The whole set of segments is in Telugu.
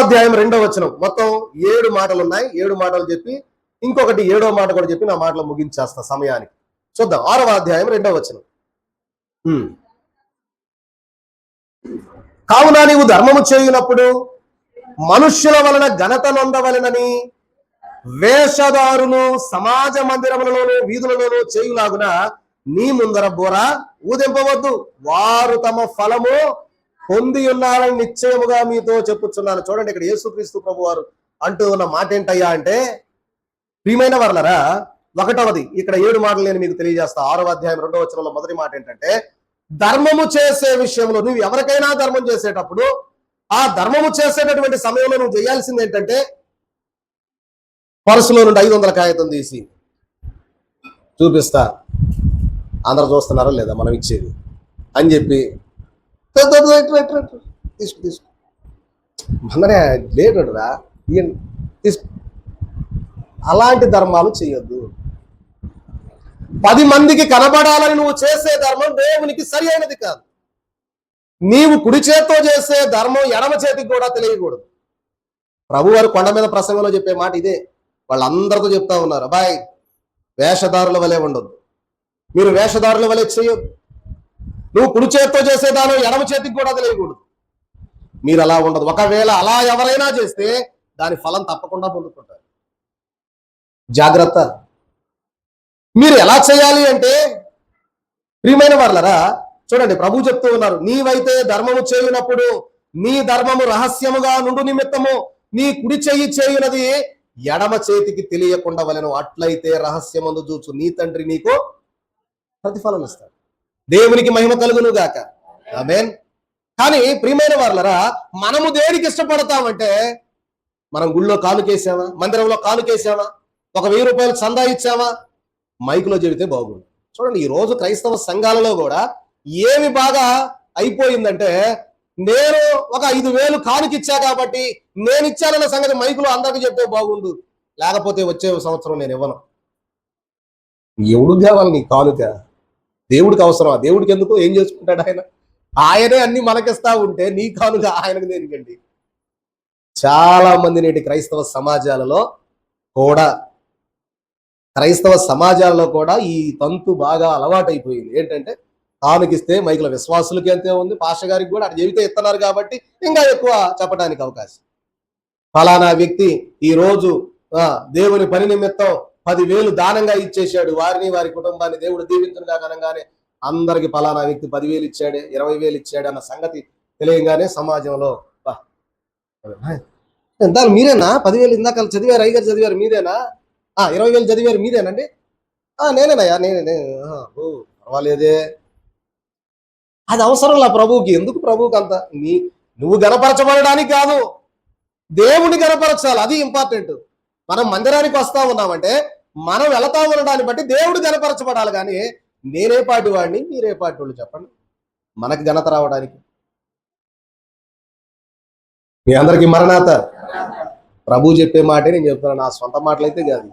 అధ్యాయం రెండో వచనం. మొత్తం ఏడు మాటలు ఉన్నాయి ఏడు మాటలు చెప్పి ఇంకొకటి ఏడో మాట కూడా చెప్పి నా మాటలు ముగించేస్తా సమయానికి. చూద్దాం ఆరవ అధ్యాయం రెండో వచనం. కావున నీవు ధర్మము చేయునప్పుడు మనుష్యుల వలన ఘనత నొందవలనని వేషధారులు సమాజ మందిరములలోను వీధులలోను చేయులాగున నీ ముందర బోర ఊదింపవద్దు. వారు తమ ఫలము పొంది ఉన్నారని నిశ్చయముగా మీతో చెప్పుచున్నాను. చూడండి ఇక్కడ యేసుక్రీస్తు ప్రభు వారు అంటూ ఉన్న మాట ఏంటయ్యా అంటే ప్రియమైన వర్లరా ఒకటవది ఇక్కడ ఏడు మాటలు నేను మీకు తెలియజేస్తా. ఆరో అధ్యాయం రెండవ వచనంలో మొదటి మాట ఏంటంటే ధర్మము చేసే విషయంలో నువ్వు ఎవరికైనా ధర్మం చేసేటప్పుడు ఆ ధర్మము చేసేటటువంటి సమయంలో నువ్వు చేయాల్సింది ఏంటంటే పర్సులో నుండి ఐదు వందల కాగితం తీసి చూపిస్తా. అందరు చూస్తున్నారో లేదా? మనం ఇచ్చేది. అని చెప్పి "తో, తో, తీసుకో తీసుకో. మననే తీసుకో. అలాంటి ధర్మాలు చేయొద్దు. పది మందికి కనబడాలని నువ్వు చేసే ధర్మం దేవునికి సరి అయినది కాదు. నీవు కుడి చేత్తో చేసే ధర్మం ఎడమ చేతికి కూడా తెలియకూడదు. ప్రభు వారు కొండ మీద ప్రసంగంలో చెప్పే మాట ఇదే. వాళ్ళందరితో చెప్తా ఉన్నారు అబ్బాయి వేషధారుల వలె ఉండొద్దు. మీరు వేషధారుల వలె చేయొద్దు. నువ్వు కుడి చేత్తో చేసే దానం ఎడమ చేతికి కూడా తెలియకూడదు మీరు అలా ఉండదు. ఒకవేళ అలా ఎవరైనా చేస్తే దాని ఫలం తప్పకుండా పొందుకుంటారు. జాగ్రత్త. మీరు ఎలా చేయాలి అంటే ప్రియమైన వాళ్ళరా చూడండి ప్రభు చెప్తూ ఉన్నారు నీవైతే ధర్మము చేయునప్పుడు నీ ధర్మము రహస్యముగా నుండు నిమిత్తము నీ కుడి చెయ్యి చేయునది ఎడమ చేతికి తెలియకుండా వలెను అట్లయితే రహస్యమందు చూచు నీ తండ్రి నీకు ప్రతిఫలం ఇస్తాడు దేవునికి మహిమ కలుగును గాక ఆమెన్ కానీ ప్రియమైన వాళ్ళరా మనము దేనికి ఇష్టపడతామంటే మనం గుళ్ళో కానుకేసామా మందిరంలో కానుకేసామా ఒక వెయ్యి రూపాయలు చందా ఇచ్చామా? మైకులో చెబితే బాగుండు. చూడండి ఈ రోజు క్రైస్తవ సంఘాలలో కూడా ఏమి బాగా అయిపోయిందంటే నేను ఒక ఐదు వేలు కానుకిచ్చా కాబట్టి నేను ఇచ్చానన్న సంగతి మైకులో అందరికి చెప్తే బాగుండు. లేకపోతే వచ్చే సంవత్సరం నేను ఇవ్వను. ఎవడు దేవాలి నీ కానుక? దేవుడికి అవసరమా? దేవుడికి ఎందుకు? ఏం చేసుకుంటాడు ఆయన? ఆయనే అన్ని మనకిస్తా ఉంటే నీ కానుగా ఆయనకు దేనికండి చాలా మంది నేటి క్రైస్తవ సమాజాలలో కూడా క్రైస్తవ సమాజాల్లో కూడా ఈ తంతు బాగా అలవాటైపోయింది. ఏంటంటే తానుకిస్తే మైకుల విశ్వాసులకి అంతే ఉంది పాష గారికి కూడా అటు చెబితే ఇస్తున్నారు కాబట్టి ఇంకా ఎక్కువ చెప్పడానికి అవకాశం. ఫలానా వ్యక్తి ఈ రోజు ఆ, దేవుని పని నిమిత్తం పదివేలు దానంగా ఇచ్చేశాడు. వారిని వారి కుటుంబాన్ని దేవుడు దీవించునుగా అనగానే అందరికి పలానా వ్యక్తి పదివేలు ఇచ్చాడే ఇరవై వేలు ఇచ్చాడు అన్న సంగతి తెలియగానే సమాజంలో దాని మీరేనా? పదివేలు ఇందాక చదివారు అయ్యగారు చదివారు మీరేనా ఆ ఇరవై వేలు చదివారు మీదేనండి ఆ నేనేనయ్యా నేనే ఓ పర్వాలేదే. అది అవసరంలా ప్రభువుకి? ఎందుకు ప్రభువుకి అంత? నీ నువ్వు గనపరచబడడానికి కాదు. దేవుని గనపరచాలి అది ఇంపార్టెంట్. మనం మందిరానికి వస్తా ఉన్నామంటే మనం వెళతా ఉండడాన్ని బట్టి దేవుడు గనపరచబడాలి కానీ నేనే పాటి వాడిని మీరే పాటి వాళ్ళు చెప్పండి. మనకి ఘనత రావడానికి. మీ అందరికి మరణాత. ప్రభు చెప్పే మాటే నేను చెప్తున్నాను నా సొంత మాటలైతే కాదు.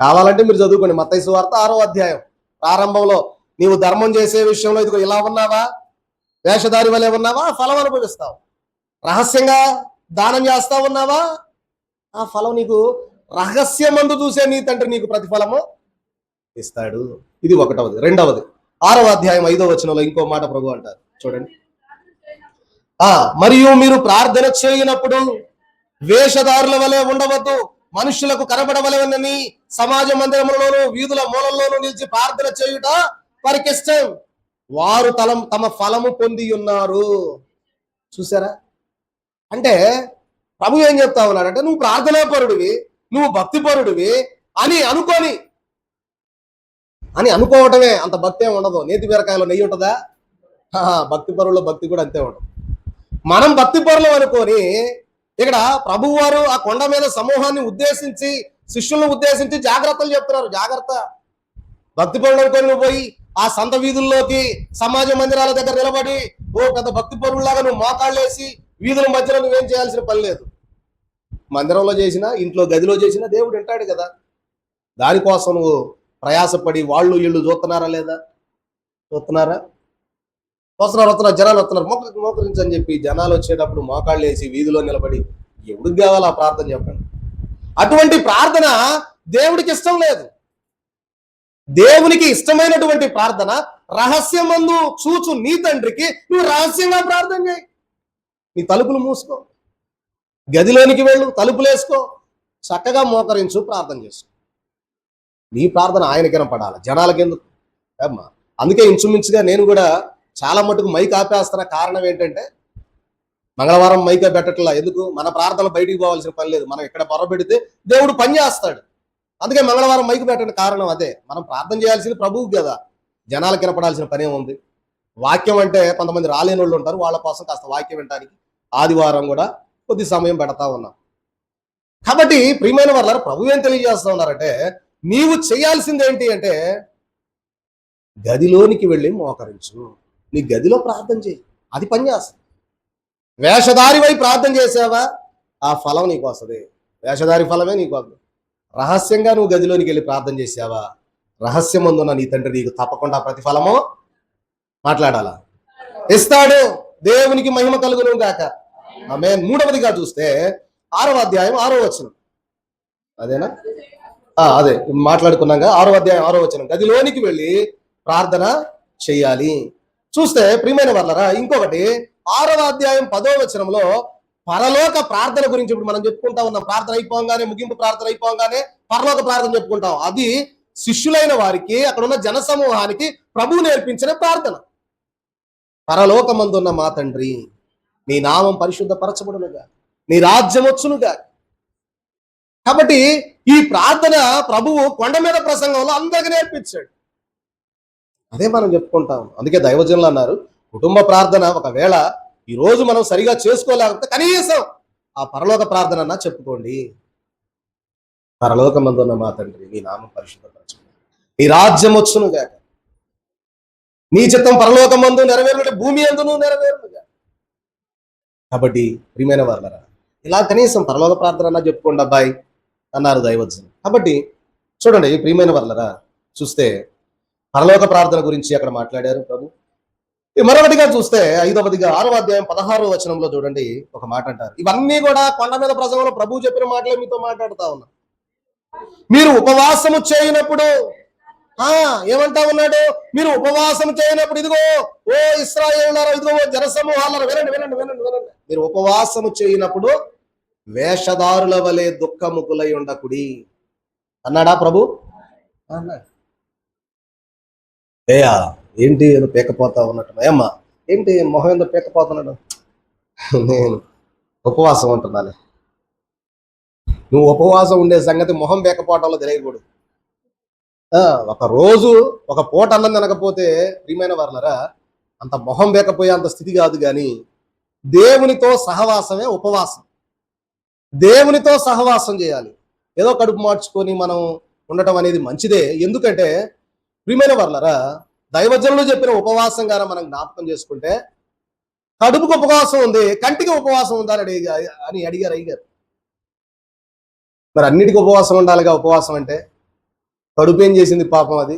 కావాలంటే మీరు చదువుకోండి. మత్తైసు వార్త ఆరో అధ్యాయం. ప్రారంభంలో నీవు ధర్మం చేసే విషయంలో ఇదిగో ఇలా ఉన్నావా? వేషధారి వలె ఉన్నావా? ఫలం అనుభవిస్తావు. రహస్యంగా దానం చేస్తా ఉన్నావా? ఆ ఫలం నీకు రహస్యమందు చూసే నీ తండ్రి నీకు ప్రతిఫలము ఇస్తాడు. ఇది ఒకటవది. రెండవది. ఆరవ అధ్యాయం ఐదవ వచనంలో ఇంకో మాట ప్రభు అంటారు. చూడండి. ఆ మరియు మీరు ప్రార్థన చేయనప్పుడు వేషధారుల వలె ఉండవద్దు. మనుషులకు కనబడవలెనని సమాజ మందిరములలోను వీధుల మూలల్లోనూ నిలిచి ప్రార్థన చేయుట వారికి ఇష్టం వారు తలం తమ ఫలము పొంది ఉన్నారు. చూసారా? అంటే ప్రభు ఏం చెప్తా ఉన్నాడంటే నువ్వు ప్రార్థనాపరుడివి. నువ్వు భక్తిపరుడివి అని అనుకొని. అని అనుకోవటమే అంత భక్తి ఏమి ఉండదు. నేతి బీరకాయలో నెయ్యి ఉంటుందా? ఆహా, భక్తి పరుల్లో భక్తి కూడా అంతే ఉండదు. మనం భక్తి పరులు అనుకొని ఇక్కడ ప్రభువారు ఆ కొండ మీద సమూహాన్ని ఉద్దేశించి శిష్యులను ఉద్దేశించి జాగ్రత్తలు చెప్తున్నారు. జాగ్రత్త. భక్తి పరులు అనుకొని నువ్వు పోయి ఆ సంత వీధుల్లోకి సమాజ మందిరాల దగ్గర నిలబడి ఓ పెద్ద భక్తి పరువులాగా నువ్వు మోకాళ్ళేసి వీధుల మధ్యలో నువ్వేం చేయాల్సిన పని లేదు. మందిరంలో చేసినా ఇంట్లో గదిలో చేసినా దేవుడు వింటాడు కదా. దానికోసం నువ్వు ప్రయాసపడి వాళ్ళు వీళ్ళు చూస్తున్నారా లేదా? చూస్తున్నారా? వస్తున్నారు వస్తున్నారు జనాలు వస్తున్నారు. మోక మోకరించని చెప్పి జనాలు వచ్చేటప్పుడు మోకాళ్ళు వేసి వీధిలో నిలబడి ఎవడికి కావాలి ఆ ప్రార్థన చెప్పండి. అటువంటి ప్రార్థన దేవుడికి ఇష్టం లేదు. దేవునికి ఇష్టమైనటువంటి ప్రార్థన రహస్యమందు చూచు నీ తండ్రికి నువ్వు రహస్యంగా ప్రార్థన చేయి. నీ తలుపులు మూసుకో. గదిలోనికి వెళ్ళు తలుపులు వేసుకో చక్కగా మోకరించు ప్రార్థన చేసుకో. నీ ప్రార్థన ఆయనకి పడాలి జనాలకి ఎందుకు అమ్మా అందుకే ఇంచుమించుగా నేను కూడా చాలా మటుకు మైక్ ఆపేస్తున్న కారణం ఏంటంటే మంగళవారం మైక్ పెట్టట్లా ఎందుకు? మన ప్రార్థన బయటికి పోవాల్సిన పని లేదు. మనం ఇక్కడ పొర పెడితే దేవుడు పని చేస్తాడు. అందుకే మంగళవారం మైక్ పెట్టడానికి కారణం అదే. మనం ప్రార్థన చేయాల్సింది ప్రభువు కదా. జనాలు కనపడాల్సిన పనే ఉంది వాక్యం అంటే కొంతమంది రాలేని వాళ్ళు ఉంటారు వాళ్ళ కోసం కాస్త వాక్యం వినడానికి ఆదివారం కూడా కొద్ది సమయం పెడతా ఉన్నాం. కాబట్టి ప్రియమైన వాళ్ళ ప్రభు ఏం తెలియజేస్తా ఉన్నారంటే నీవు చేయాల్సింది ఏంటి అంటే గదిలోనికి వెళ్ళి మోకరించు. నీ గదిలో ప్రార్థన చేయి. అది పనిచేస్తుంది వేషధారివై ప్రార్థన చేసావా? ఆ ఫలం నీకు వస్తుంది. వేషధారి ఫలమే నీకు వస్తుంది. రహస్యంగా నువ్వు గదిలోనికి వెళ్ళి ప్రార్థన చేసావా? రహస్యమందున్న నీ తండ్రి నీకు తప్పకుండా ప్రతిఫలము మాట్లాడాలా? ఇస్తాడు. దేవునికి మహిమ కలుగును గాక. ఆమె మూడవదిగా చూస్తే ఆరవ అధ్యాయం ఆరో వచనం. అదేనా? ఆ, అదే. మాట్లాడుకున్నాక ఆరో అధ్యాయం ఆరో వచనం. గదిలోనికి వెళ్ళి ప్రార్థన చెయ్యాలి చూస్తే ప్రియమైన వాళ్ళరా ఇంకొకటి ఆరవ అధ్యాయం పదో వచనంలో పరలోక ప్రార్థన గురించి ఇప్పుడు మనం చెప్పుకుంటా ఉన్నాం. ప్రార్థన అయిపోగానే ముగింపు ప్రార్థన అయిపోగానే పరలోక ప్రార్థన చెప్పుకుంటాం. అది శిష్యులైన వారికి అక్కడ ఉన్న జన సమూహానికి ప్రభువు నేర్పించిన ప్రార్థన. పరలోకమందున్న మా తండ్రి. నీ నామం పరిశుద్ధపరచబడునుగా. నీ రాజ్యం వచ్చునుగా కాబట్టి ఈ ప్రార్థన ప్రభువు కొండ మీద ప్రసంగంలో అందరికి నేర్పించాడు. అదే మనం చెప్పుకుంటాం అందుకే దైవజనులు అన్నారు కుటుంబ ప్రార్థన ఒకవేళ ఈరోజు మనం సరిగా చేసుకోలేకపోతే కనీసం ఆ పరలోక ప్రార్థన అన్నా చెప్పుకోండి. పరలోకమందున్న మా తండ్రి నీ నామం పరిశుద్ధపరచును నీ రాజ్యం వచ్చునుగా నీ చిత్తం పరలోకమందు నెరవేరునట్టు భూమి అందును నెరవేరునుగా. కాబట్టి ప్రియమైన వాళ్ళరా ఇలా కనీసం పరలోక ప్రార్థన అన్నా చెప్పుకోండి అబ్బాయి అన్నారు దైవజనం కాబట్టి చూడండి ప్రియమైన వాళ్ళరా చూస్తే పరలోక ప్రార్థన గురించి అక్కడ మాట్లాడారు ప్రభు. ఈ మరొకటిగా చూస్తే ఐదవదిగా ఆరవ అధ్యాయం పదహారో వచనంలో చూడండి ఒక మాట అంటారు. ఇవన్నీ కూడా కొండ మీద ప్రసంగంలో ప్రభు చెప్పిన మాటలే మీతో మాట్లాడుతా ఉన్నా. మీరు ఉపవాసము చేయనప్పుడు ఆ ఏమంటా ఉన్నాడు? మీరు ఉపవాసం చేయనప్పుడు ఇదిగో ఓ ఇస్రాయేలులారా ఇదిగో ఓ జనసమూహాలారా వినండి వినండి వినండి వినండి. మీరు ఉపవాసము చేయనప్పుడు వేషధారుల వలె దుఃఖముకులై ఉండకుడి. అన్నాడా ప్రభు? అన్నాడు. ఏయా ఏంటి ఏదో పేకపోతా ఉన్నట్టు? ఏమ్మా ఏంటి మొహం ఎందుకు పేకపోతున్నాడు నేను ఉపవాసం ఉంటున్నాను. నువ్వు ఉపవాసం ఉండే సంగతి మొహం పేకపోవటంలో తెలియకూడదు. ఒక రోజు ఒక పూట అన్నం తినకపోతే ప్రియమైన వారులరా అంత మొహం వేకపోయే అంత స్థితి కాదు కానీ దేవునితో సహవాసమే ఉపవాసం. దేవునితో సహవాసం చేయాలి. ఏదో కడుపు మార్చుకొని మనం ఉండటం అనేది మంచిదే. ఎందుకంటే ప్రియమైన వర్లరా దైవజనులు చెప్పిన ఉపవాసం గారా మనం జ్ఞాపకం చేసుకుంటే కడుపుకు ఉపవాసం ఉంది కంటికి ఉపవాసం ఉందా అని అని అడిగారు అయ్యారు మరి అన్నిటికీ ఉపవాసం ఉండాలిగా ఉపవాసం అంటే? కడుపు ఏం చేసింది పాపం అది?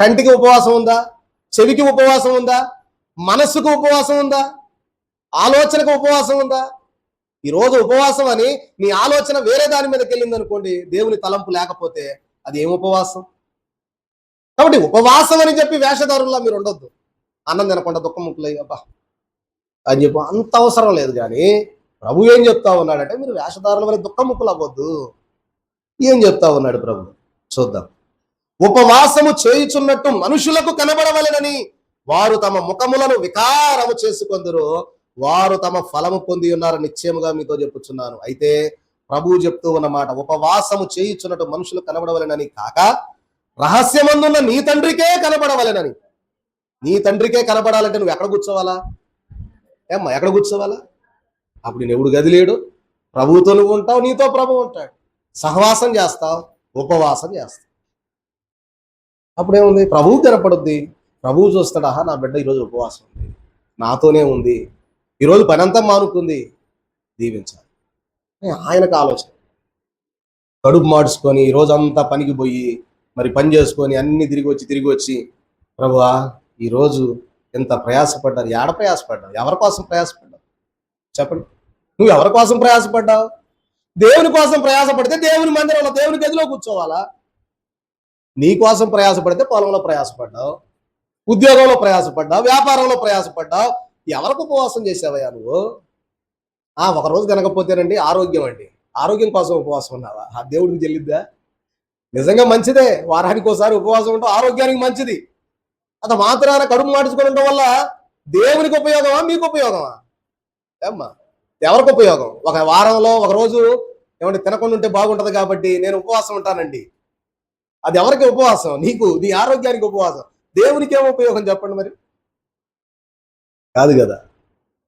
కంటికి ఉపవాసం ఉందా? చెవికి ఉపవాసం ఉందా? మనస్సుకు ఉపవాసం ఉందా? ఆలోచనకు ఉపవాసం ఉందా? ఈరోజు ఉపవాసం అని నీ ఆలోచన వేరే దాని మీదకి వెళ్ళింది అనుకోండి దేవుని తలంపు లేకపోతే అది ఏం ఉపవాసం? కాబట్టి ఉపవాసం అని చెప్పి వేషధారుల్లా మీరు ఉండొద్దు. అన్నం తినకుండా దుఃఖం ముక్కులై అబ్బా. అని చెప్పి అంత అవసరం లేదు కానీ ప్రభు ఏం చెప్తా ఉన్నాడంటే మీరు వేషధారుల వల్ల దుఃఖం ముక్కులు అవ్వద్దు ఏం చెప్తా ఉన్నాడు ప్రభు? చూద్దాం. ఉపవాసము చేయుచున్నట్టు మనుషులకు కనబడవలెనని వారు తమ ముఖములను వికారము చేసుకొందరు. వారు తమ ఫలము పొంది ఉన్నారు నిశ్చయముగా మీతో చెప్పుచున్నాను. అయితే ప్రభువు చెప్తూ ఉన్నమాట ఉపవాసము చేయుచున్నట్టు మనుషులు కనబడవలెనని కాక రహస్యమందున్న నీ తండ్రికే కనబడవలెనని. నీ తండ్రికే కనబడాలంటే నువ్వు ఎక్కడ కూర్చోవాలా? ఏమ్మా ఎక్కడ కూర్చోవాలా? అప్పుడు నేను ఎవడు గదిలేడు ప్రభుతో ప్రభువుతో నువ్వు ఉంటావు నీతో ప్రభు ఉంటాడు. సహవాసం చేస్తావు. ఉపవాసం చేస్తాం. అప్పుడేముంది? ప్రభువు తెరపడుద్ది ప్రభువు చూస్తాడా నా బిడ్డ ఈరోజు ఉపవాసం ఉంది. నాతోనే ఉంది. ఈరోజు పని అంతా మానుకుంది. దీవించాలి. ఆయనకు ఆలోచన. కడుపు మార్చుకొని రోజంతా పనికి పోయి మరి పని చేసుకొని అన్ని తిరిగి వచ్చి తిరిగి వచ్చి ప్రభువా ఈరోజు ఎంత ప్రయాసపడ్డారు ఏడ ప్రయాసపడ్డారు ఎవరి కోసం ప్రయాసపడ్డావు? చెప్పండి. నువ్వు ఎవరి కోసం ప్రయాసపడ్డావు? దేవుని కోసం ప్రయాసపడితే దేవుని మందిరంలో దేవుని గదిలో కూర్చోవాలా? నీ కోసం ప్రయాసపడితే పొలంలో ప్రయాసపడ్డావు ఉద్యోగంలో ప్రయాసపడ్డావు వ్యాపారంలో ప్రయాసపడ్డావు ఎవరికి ఉపవాసం చేసావయ్యా నువ్వు? ఆ ఒక రోజు ఆరోగ్యం అండి. ఆరోగ్యం కోసం ఉపవాసం ఉన్నావా? ఆ దేవుడికి చెల్లిద్దా నిజంగా మంచిదే. వారానికి ఒకసారి ఉపవాసం ఉండటం ఆరోగ్యానికి మంచిది. అది మాత్రాన కడుపు మార్చుకొని ఉండటం వల్ల దేవునికి ఉపయోగమా? మీకు ఉపయోగమా? ఏమ్మా? ఎవరికి ఉపయోగం? ఒక వారంలో ఒక రోజు ఏమంటే తినకుండా ఉంటే బాగుంటుంది కాబట్టి నేను ఉపవాసం ఉంటానండి. అది ఎవరికి ఉపవాసం? నీకు నీ ఆరోగ్యానికి ఉపవాసం. దేవునికి ఏం ఉపయోగం చెప్పండి మరి? కాదు కదా.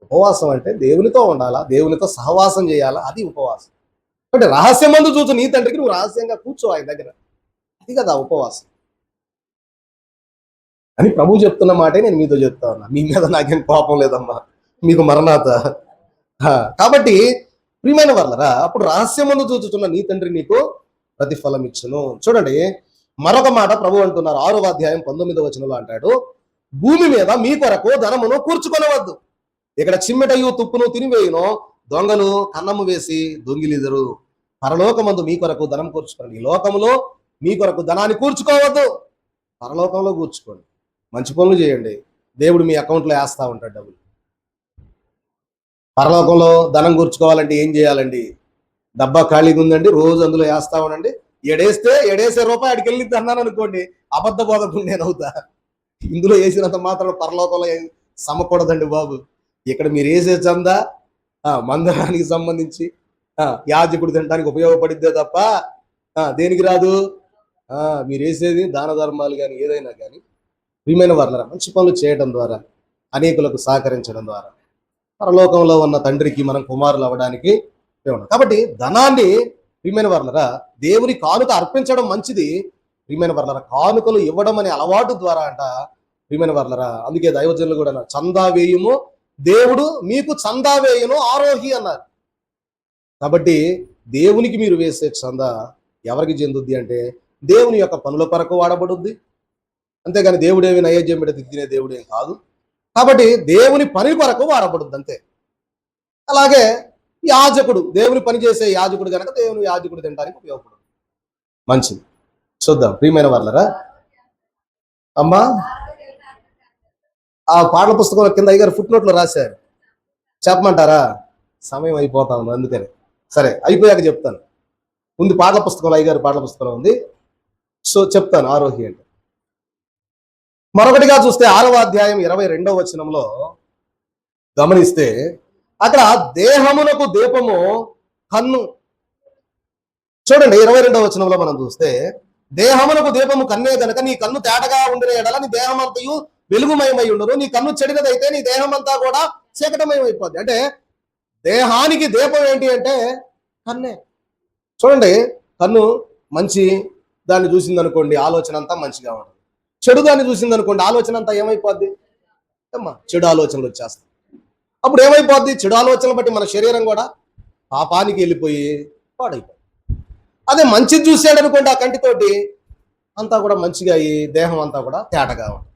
ఉపవాసం అంటే దేవునితో ఉండాలా? దేవునితో సహవాసం చేయాలా? అది ఉపవాసం. అంటే రహస్యం మందు చూచు నీ తండ్రికి నువ్వు రహస్యంగా కూర్చో ఆయన దగ్గర. అది కదా ఉపవాసం. అని ప్రభు చెప్తున్న మాటే నేను మీతో చెప్తా ఉన్నా. మీ మీద నాకేం కోపం లేదమ్మా. మీకు మరణాత. కాబట్టి ప్రియమైన వాళ్ళరా అప్పుడు రహస్యమందు చూచుతున్న నీ తండ్రి నీకు ప్రతిఫలం ఇచ్చును చూడండి మరొక మాట ప్రభు అంటున్నారు. ఆరవ అధ్యాయం పంతొమ్మిదవ వచనంలో అంటాడు భూమి మీద మీ కొరకు ధనమును కూర్చుకొనవద్దు. ఇక్కడ చిమ్మెటయు తుప్పును తినివేయును దొంగలు కన్నము వేసి దొంగిలిదరు. పరలోకమందు మీ కొరకు ధనం కూర్చుకోండి ఈ లోకములో మీ కొరకు ధనాన్ని కూర్చుకోవద్దు. పరలోకంలో కూర్చుకోండి. మంచి పనులు చేయండి. దేవుడు మీ అకౌంట్లో వేస్తూ ఉంటాడు డబ్బులు. పరలోకంలో ధనం కూర్చుకోవాలంటే ఏం చేయాలండి? డబ్బా ఖాళీగా ఉందండి రోజు అందులో వేస్తా ఉండండి. ఎడేస్తే ఎడేసే రూపాయి అడికి వెళ్ళి అన్నాను అనుకోండి అబద్ధ బోధకుడు నేను అవుతా. ఇందులో వేసినంత మాత్రం పరలోకంలో ఏం సమకూడదండి బాబు. ఇక్కడ మీరు వేసే చందా ఆ, మందిరానికి సంబంధించి ఆ, యాజకుడు తినడానికి ఉపయోగపడిద్దే తప్ప ఆ, దేనికి రాదు? ఆ, మీరు వేసేది దాన ధర్మాలు కానీ ఏదైనా కానీ ప్రియమైన వాళ్ళ మంచి పనులు చేయడం ద్వారా అనేకులకు సహకరించడం ద్వారా. పరలోకంలో ఉన్న తండ్రికి మనం కుమారులు అవ్వడానికి కాబట్టి ధనాన్ని ప్రియమైన వర్లరా దేవుని కానుక అర్పించడం మంచిది. ప్రియమైన వర్లరా కానుకలు ఇవ్వడం అనే అలవాటు ద్వారా అంట ప్రియమైన వర్లరా అందుకే దైవజనులు కూడా చందా వేయుము దేవుడు మీకు చందా వేయును ఆరోహి అన్నారు. కాబట్టి దేవునికి మీరు వేసే చందా ఎవరికి చెందుద్ది అంటే దేవుని యొక్క పనుల కొరకు వాడబడుద్ది. అంతేగాని దేవుడేమి నైవేద్యం పెడితే తినే దేవుడేం కాదు. కాబట్టి దేవుని పని కొరకు వాడబడుద్ది అంతే అలాగే యాజకుడు దేవుని పని చేసే యాజకుడు కనుక దేవుని యాజకుడు తినడానికి ఉపయోగపడు మంచిది. చూద్దాం ప్రియమైన వాళ్ళరా అమ్మా ఆ పాటల పుస్తకంలో కింద అయ్యారు ఫుట్ నోట్లో రాశారు. చెప్పమంటారా? సమయం అయిపోతా ఉంది అందుకని. సరే అయిపోయాక చెప్తాను. ఉంది పాటల పుస్తకంలో అయ్యారు పాటల పుస్తకంలో ఉంది. సో చెప్తాను ఆరోహి అంటే. మరొకటిగా చూస్తే ఆరవ అధ్యాయం ఇరవై రెండవ వచనంలో గమనిస్తే అక్కడ దేహమునకు దీపము కన్ను. చూడండి ఇరవై రెండవ వచనంలో మనం చూస్తే దేహమునకు దీపము కన్నే కనుక నీ కన్ను తేటగా ఉండిన ఎడల నీ దేహం అంతయు వెలుగుమయమై ఉండదు నీ కన్ను చెడినదైతే నీ దేహం అంతా కూడా చీకటమయమైపోద్ది. అంటే దేహానికి దీపం ఏంటి అంటే కన్నే. చూడండి కన్ను మంచి దాన్ని చూసిందనుకోండి ఆలోచన అంతా మంచిగా ఉంటుంది. చెడు దాన్ని చూసింది అనుకోండి ఆలోచన అంతా ఏమైపోద్ది? అమ్మా చెడు ఆలోచనలు వచ్చేస్తాయి. అప్పుడు ఏమైపోద్ది? చెడు ఆలోచనలు బట్టి మన శరీరం కూడా పాపానికి వెళ్ళిపోయి పాడైపోతుంది అదే మంచిది చూసాడు అనుకోండి ఆ కంటితోటి అంతా కూడా మంచిగా అయ్యి దేహం అంతా కూడా తేటగా ఉంటుంది.